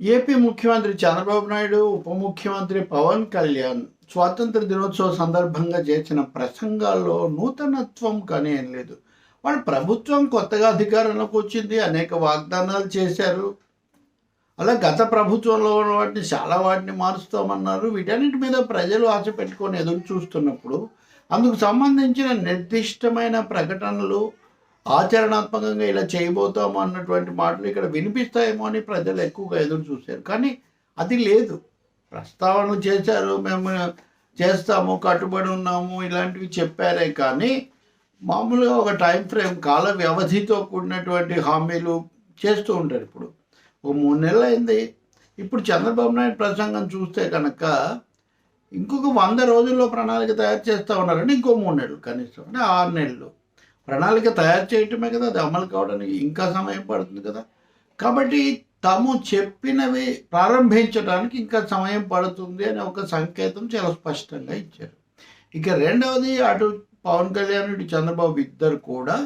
AP ముఖ్యమంత్రి చంద్రబాబు నాయుడు ఉప ముఖ్యమంత్రి పవన్ కళ్యాణ్ స్వాతంత్ర దినోత్సవ సందర్భంగా చేసిన ప్రసంగాల్లో నూతనత్వం కానీ ఏం లేదు. వాళ్ళు ప్రభుత్వం కొత్తగా అధికారంలోకి వచ్చింది అనేక వాగ్దానాలు చేశారు. అలా గత ప్రభుత్వంలో ఉన్న వాటిని చాలా వాటిని మారుస్తామన్నారు. వీటన్నిటి మీద ప్రజలు ఆశ పెట్టుకొని ఎదురు చూస్తున్నప్పుడు అందుకు సంబంధించిన నిర్దిష్టమైన ప్రకటనలు ఆచరణాత్మకంగా ఇలా చేయబోతాము అన్నటువంటి మాటలు ఇక్కడ వినిపిస్తాయేమో అని ప్రజలు ఎక్కువగా ఎదురు చూశారు. కానీ అది లేదు. ప్రస్తావన చేశారు మేము చేస్తాము కట్టుబడి ఉన్నాము ఇలాంటివి చెప్పారే కానీ మామూలుగా ఒక టైం ఫ్రేమ్ కాల వ్యవధితో కూడినటువంటి హామీలు చేస్తూ ఉంటారు ఇప్పుడు. ఒక మూడు నెలలు అయింది. ఇప్పుడు చంద్రబాబు నాయుడు ప్రసంగం చూస్తే కనుక ఇంకొక వంద రోజుల్లో ప్రణాళిక తయారు చేస్తూ ఉన్నారని ఇంకో మూడు నెలలు కనీసం అంటే ఆరు నెలలు. ప్రణాళిక తయారు చేయటమే కదా అది అమలు కావడానికి ఇంకా సమయం పడుతుంది కదా. కాబట్టి తాము చెప్పినవి ప్రారంభించడానికి ఇంకా సమయం పడుతుంది అనే ఒక సంకేతం చాలా స్పష్టంగా ఇచ్చారు. ఇక రెండవది అటు పవన్ కళ్యాణ్ ఇటు చంద్రబాబు ఇద్దరు కూడా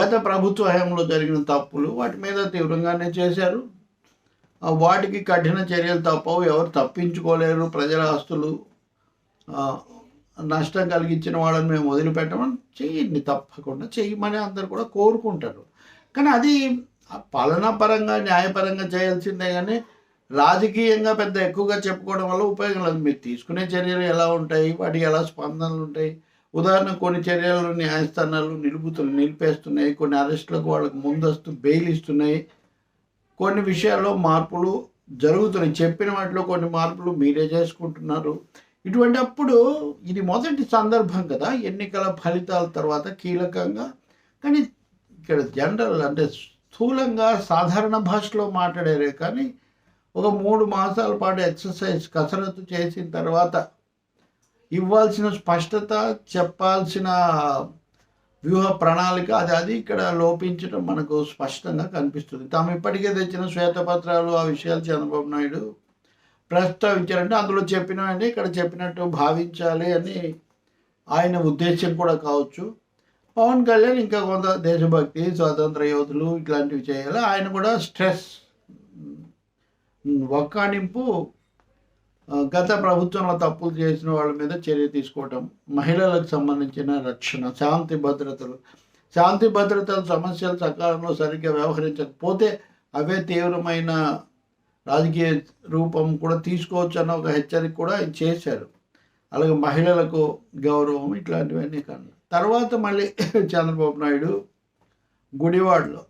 గత ప్రభుత్వ హయాంలో జరిగిన తప్పులు వాటి మీద తీవ్రంగానే చేశారు. వాటికి కఠిన చర్యలు తప్పవు ఎవరు తప్పించుకోలేరు ప్రజల ఆస్తులు నష్టం కలిగించిన వాళ్ళని మేము వదిలిపెట్టమని చెయ్యండి తప్పకుండా. చెయ్యమని అందరు కూడా కోరుకుంటారు. కానీ అది ఆ పాలనా పరంగా న్యాయపరంగా చేయాల్సిందే కానీ రాజకీయంగా పెద్ద ఎక్కువగా చెప్పుకోవడం వల్ల ఉపయోగం లేదు. మీరు తీసుకునే చర్యలు ఎలా ఉంటాయి? వాటికి ఎలా స్పందనలు ఉంటాయి? ఉదాహరణ కొన్ని చర్యలు న్యాయస్థానాలు నిలుపుతులు నిలిపేస్తున్నాయి. కొన్ని అరెస్టులకు వాళ్ళకు ముందస్తు బెయిల్ ఇస్తున్నాయి. కొన్ని విషయాల్లో మార్పులు జరుగుతున్నాయి. చెప్పిన వాటిలో కొన్ని మార్పులు మీరే చేసుకుంటున్నారు. ఇటువంటి అప్పుడు ఇది మొదటి సందర్భం కదా ఎన్నికల ఫలితాల తర్వాత కీలకంగా. కానీ ఇక్కడ జనరల్ అంటే స్థూలంగా సాధారణ భాషలో మాట్లాడారే కానీ ఒక మూడు మాసాల పాటు ఎక్సర్సైజ్ కసరత్తు చేసిన తర్వాత ఇవ్వాల్సిన స్పష్టత చెప్పాల్సిన వ్యూహ ప్రణాళిక అది అది ఇక్కడ లోపించడం మనకు స్పష్టంగా కనిపిస్తుంది. తాము ఇప్పటికే తెచ్చిన శ్వేతపత్రాలు ఆ విషయాలు చంద్రబాబు నాయుడు ప్రస్తావించారంటే అందులో చెప్పినవన్నీ ఇక్కడ చెప్పినట్టు భావించాలి అని ఆయన ఉద్దేశం కూడా కావచ్చు. పవన్ కళ్యాణ్ ఇంకా కొంత దేశభక్తి స్వాతంత్ర యోధులు ఇట్లాంటివి చేయాలి. ఆయన కూడా స్ట్రెస్ ఒక్కానింపు గత ప్రభుత్వంలో తప్పులు చేసిన వాళ్ళ మీద చర్య తీసుకోవటం మహిళలకు సంబంధించిన రక్షణ శాంతి భద్రతలు. శాంతి భద్రతల సమస్యలు సకాలంలో సరిగ్గా వ్యవహరించకపోతే అవే తీవ్రమైన రాజకీయ రూపం కూడా తీసుకోవచ్చు అన్న ఒక హెచ్చరిక కూడా ఆయన చేశారు. అలాగే మహిళలకు గౌరవం ఇట్లాంటివన్నీ కన్నా తర్వాత మళ్ళీ చంద్రబాబు నాయుడు గుడివాడలో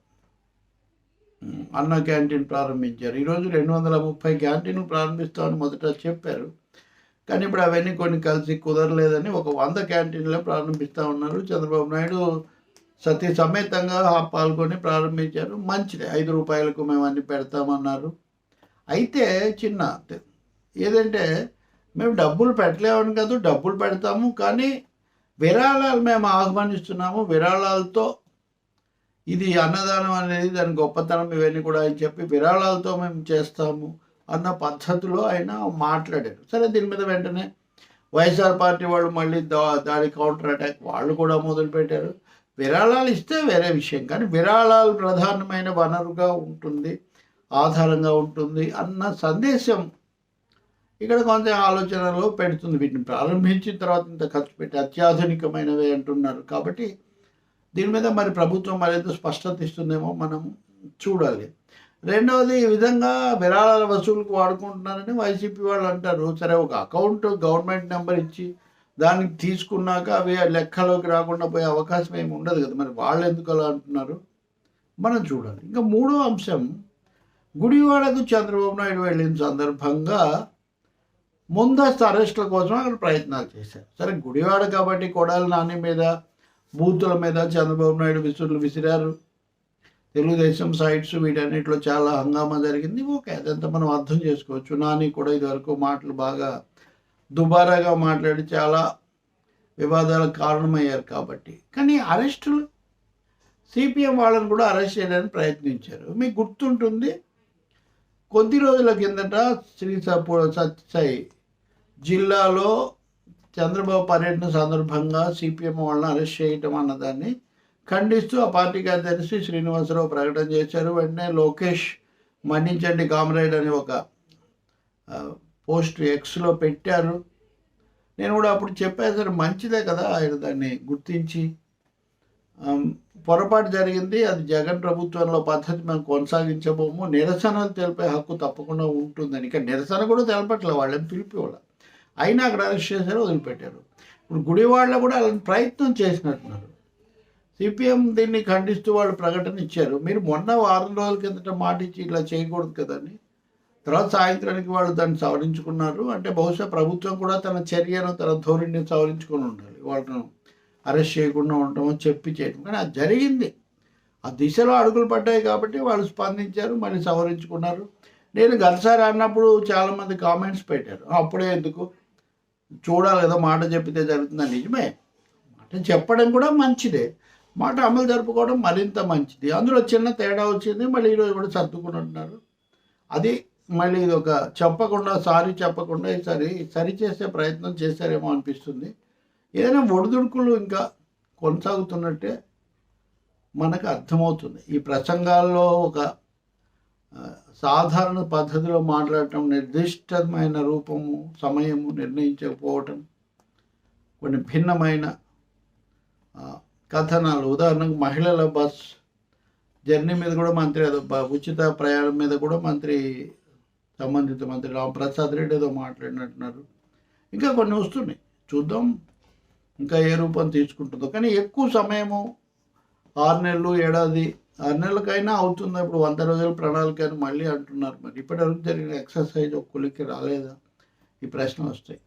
అన్న క్యాంటీన్ ప్రారంభించారు. ఈరోజు రెండు వందల ముప్పై క్యాంటీన్లు ప్రారంభిస్తామని మొదట చెప్పారు. కానీ ఇప్పుడు అవన్నీ కొన్ని కలిసి కుదరలేదని ఒక వంద క్యాంటీన్లే ప్రారంభిస్తూ ఉన్నారు చంద్రబాబు నాయుడు సతీ సమేతంగా పాల్గొని ప్రారంభించారు. మంచిది. ఐదు రూపాయలకు మేము అన్ని పెడతామన్నారు. అయితే చిన్న ఏదంటే మేము డబ్బులు పెట్టలేమని కాదు డబ్బులు పెడతాము కానీ విరాళాలు మేము ఆహ్వానిస్తున్నాము. విరాళాలతో ఇది అన్నదానం అనేది దాని గొప్పతనం ఇవన్నీ కూడా అని చెప్పి విరాళాలతో మేము చేస్తాము అన్న పద్ధతిలో ఆయన మాట్లాడారు. సరే దీని మీద వెంటనే వైఎస్ఆర్ పార్టీ వాళ్ళు మళ్ళీ దా దాడి కౌంటర్ అటాక్ వాళ్ళు కూడా మొదలుపెట్టారు విరాళాలు ఇస్తే వేరే విషయం కానీ విరాళాలు ప్రధానమైన వనరుగా ఉంటుంది. ఆధారంగా ఉంటుంది అన్న సందేశం ఇక్కడ కొంత ఆలోచనలో పెడుతుంది. వీటిని ప్రారంభించిన తర్వాత ఇంత ఖర్చు పెట్టి అత్యాధునికమైనవి అంటున్నారు. కాబట్టి దీని మీద మరి ప్రభుత్వం మరింత స్పష్టత ఇస్తుందేమో మనం చూడాలి. రెండవది ఈ విధంగా విరాళాల వసూలుకు వాడుకుంటున్నారని వైసీపీ వాళ్ళు అంటారు. సరే ఒక అకౌంట్ గవర్నమెంట్ నెంబర్ ఇచ్చి దానికి తీసుకున్నాక అవి లెక్కలోకి రాకుండా పోయే అవకాశం ఏమి ఉండదు కదా. మరి వాళ్ళు ఎందుకు అలా అంటున్నారు? మనం చూడాలి. ఇంకా మూడో అంశం గుడివాడకు చంద్రబాబు నాయుడు వెళ్ళిన సందర్భంగా ముందస్తు అరెస్టుల కోసం అక్కడ ప్రయత్నాలు చేశారు. సరే గుడివాడ కాబట్టి కొడాల నాని మీద బూతుల మీద చంద్రబాబు నాయుడు విసురులు విసిరారు. తెలుగుదేశం సైట్స్ వీటన్నిటిలో చాలా హంగామా జరిగింది. ఓకే అదంతా మనం అర్థం చేసుకోవచ్చు. నాని కూడా ఇదివరకు మాటలు బాగా దుబారాగా మాట్లాడి చాలా వివాదాలకు కారణమయ్యారు కాబట్టి. కానీ అరెస్టులు సిపిఎం వాళ్ళని కూడా అరెస్ట్ చేయడానికి ప్రయత్నించారు. మీకు గుర్తుంటుంది కొద్ది రోజుల కిందట శ్రీ సపూ సత్సాయి జిల్లాలో చంద్రబాబు పర్యటన సందర్భంగా సిపిఎం వాళ్ళని అరెస్ట్ చేయటం అన్నదాన్ని ఖండిస్తూ ఆ పార్టీకి అధ్యక్షి శ్రీనివాసరావు ప్రకటన చేశారు. వెంటనే లోకేష్ మన్నించండి కామ్రేడ్ అని ఒక పోస్ట్ ఎక్స్లో పెట్టారు. నేను కూడా అప్పుడు చెప్పాను సరే మంచిదే కదా ఆయన దాన్ని గుర్తించి పొరపాటు జరిగింది. అది జగన్ ప్రభుత్వంలో పద్ధతి మేము కొనసాగించబోము. నిరసనలు తెలిపే హక్కు తప్పకుండా ఉంటుందని. ఇక నిరసన కూడా తెలపట్లే వాళ్ళని పిలిపేవాళ్ళు. అయినా అక్కడ అరెస్ట్ చేశారు వదిలిపెట్టారు. ఇప్పుడు గుడివాళ్ళ కూడా అలాంటి ప్రయత్నం చేసినట్టున్నారు. సిపిఎం దీన్ని ఖండిస్తూ వాళ్ళు ప్రకటన ఇచ్చారు. మీరు మొన్న వారం రోజుల కిందట మాట ఇచ్చి ఇలా చేయకూడదు కదండి తర్వాత సాయంత్రానికి వాళ్ళు దాన్ని సవరించుకున్నారు. అంటే బహుశా ప్రభుత్వం కూడా తన చర్యను తన ధోరణిని సవరించుకొని ఉండాలి. వాళ్ళను అరెస్ట్ చేయకుండా ఉండటం చెప్పి చేయడం కానీ అది జరిగింది. ఆ దిశలో అడుగులు పడ్డాయి కాబట్టి వాళ్ళు స్పందించారు మళ్ళీ సవరించుకున్నారు. నేను గతసారి అన్నప్పుడు చాలామంది కామెంట్స్ పెట్టారు. అప్పుడే ఎందుకు? చూడాలి ఏదో మాట చెప్పితే జరుగుతుందని నిజమే. మాట చెప్పడం కూడా మంచిదే. మాట అమలు జరుపుకోవడం మరింత మంచిది. అందులో చిన్న తేడా వచ్చింది. మళ్ళీ ఈరోజు కూడా సర్దుకుని అది మళ్ళీ ఇది ఒక చెప్పకుండా సారీ చెప్పకుండా ఈసారి సరి చేసే ప్రయత్నం చేశారేమో అనిపిస్తుంది. ఏదైనా ఒడిదుడుకులు ఇంకా కొనసాగుతున్నట్టే మనకు అర్థమవుతుంది. ఈ ప్రసంగాల్లో ఒక సాధారణ పద్ధతిలో మాట్లాడటం నిర్దిష్టమైన రూపము సమయము నిర్ణయించకపోవటం కొన్ని భిన్నమైన కథనాలు. ఉదాహరణకు మహిళల బస్ జర్నీ మీద కూడా మంత్రి ఉచిత ప్రయాణం మీద కూడా మంత్రి సంబంధిత మంత్రి రామప్రసాద్ రెడ్డి ఏదో మాట్లాడినట్టున్నారు. ఇంకా కొన్ని వస్తున్నాయి. చూద్దాం. ఇంకా ఏ రూపం తీసుకుంటుందో. కానీ ఎక్కువ సమయము ఆరు నెలలు ఏడాది ఆరు నెలలకైనా అవుతుంది? ఇప్పుడు వంద రోజుల ప్రణాళిక అని మళ్ళీ అంటున్నారు మరి. ఇప్పటివరకు జరిగిన ఎక్సర్సైజ్ ఒక్కరికి రాలేదా? ఈ ప్రశ్న వస్తాయి.